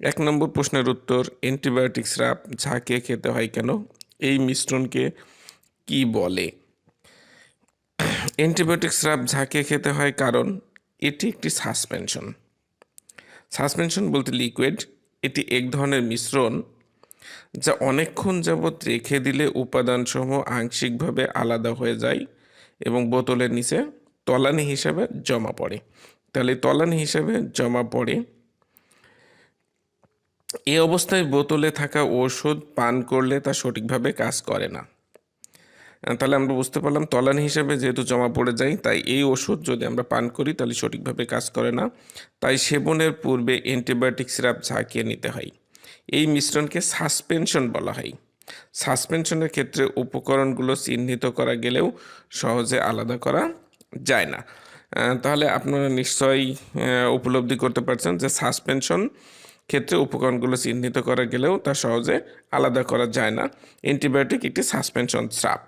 এক নম্বর প্রশ্নের উত্তর অ্যান্টিবায়োটিক স্রাব ঝাঁকিয়ে খেতে হয় কেন? এই মিশ্রণকে কি বলে? অ্যান্টিবায়োটিক স্রাব ঝাঁকিয়ে খেতে হয় কারণ এটি একটি সাসপেনশন। সাসপেনশন বলতে লিকুইড। এটি এক ধরনের মিশ্রণ যা অনেকক্ষণ যাবৎ রেখে দিলে উপাদানসমূহ আংশিকভাবে আলাদা হয়ে যায় এবং বোতলের নিচে তলানি হিসাবে জমা পড়ে। তাহলে তলানি হিসাবে জমা পড়ে এই অবস্থায় বোতলে থাকা ওষুধ পান করলে তা সঠিকভাবে কাজ করে না। তাহলে আমরা বুঝতে পারলাম, তলানি হিসাবে যেহেতু জমা পড়ে যায়, তাই এই ওষুধ যদি আমরা পান করি, তাহলে সঠিকভাবে কাজ করে না। তাই সেবনের পূর্বে অ্যান্টিবায়োটিক সিরাপ ঝাঁকিয়ে নিতে হয়। এই মিশ্রণকে সাসপেনশন বলা হয়। সাসপেনশনের ক্ষেত্রে উপকরণগুলো চিহ্নিত করা গেলেও সহজে আলাদা করা যায় না। তাহলে আপনারা নিশ্চয়ই উপলব্ধি করতে পারছেন যে সাসপেনশন ক্ষেত্রে উপকরণগুলো চিহ্নিত করা গেলেও তা সহজে আলাদা করা যায় না। অ্যান্টিবায়োটিক একটি সাসপেনশন স্রাব